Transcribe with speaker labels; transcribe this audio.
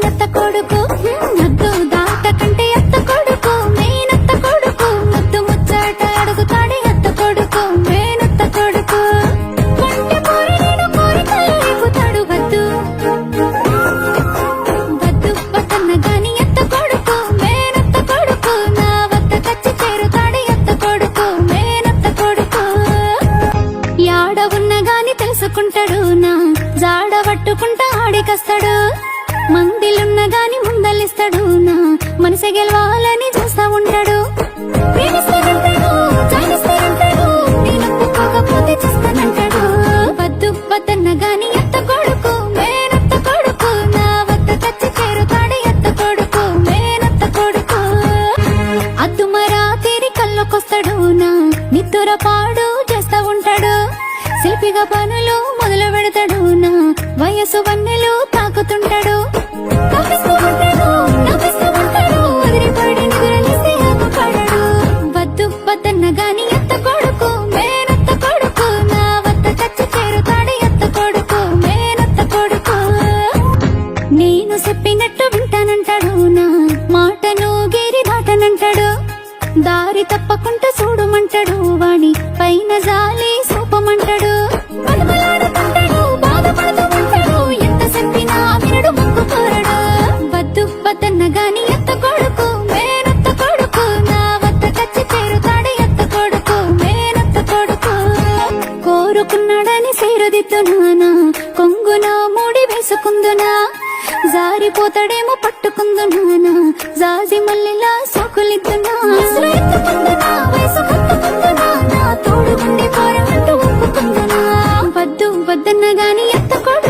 Speaker 1: మేనత్త కొడుకు నద్దు దాట కంటే అత్త కొడుకు మేనత్త కొడుకు ముద్దు ముచ్చట అడుగుతాడే అత్త కొడుకు మేనత్త కొడుకు. కొంటె పోరలేడు కోరికలు రేపుతాడు వద్దు. వద్దు వద్దన్న గాని అత్త కొడుకు మేనత్త కొడుకు నా వద్ద కచ్చి చేరుతాడే అత్త కొడుకు మేనత్త కొడుకు. యాడ ఉన్న గాని తెలుసుకుంటాడు నా జాడ పట్టుకుంటా ఆడికస్తాడు. మందిలున్న గాని ముందలిస్తాడు నా మనసు గెలవాలని చూస్తా ఉంటాడు. ప్రేమిస్తానంటాడు, వద్దు వద్దన్న గాని కొడుకు మేనత్త కొడుకు నా వద్ద కచ్చి చేరుతాడు కొడుకు మేనత్త కొడుకు. అద్దుమరా తేరి కళ్ళకొస్తాడు నా నిత్తుర పాడు చేస్తా ఉంటాడు. శిల్పిగా పనులు మొదలు పెడతాడు నా వయసు వన్నె నేను చెప్పినట్టు వింటానంటాడు నా మాటను గేరి దాటనంటాడు దారి తప్పకుండా చూడమంటాడు వాణి పైన జాలి సూపమంటాడు. ఎంత చెప్పినా వినడు ముక్కు కోరడు. వద్దు వద్దన్న గాని అత్త కొడుకు మేనత్త కొడుకు నా వద్ద కచ్చి చేరుతాడు అత్త కొడుకు మేనత్త కొడుకు. కోరుకున్నాడని సేరుదిద్దునానా కొంగున మూడి వేసుకుందునా? పారిపోతాడేమో పట్టుకుందున్నానా జాజి మల్లెలా సోకులిద్దున్నా తోడు వద్దు వద్దన్న గాని ఎత్తకూడదు.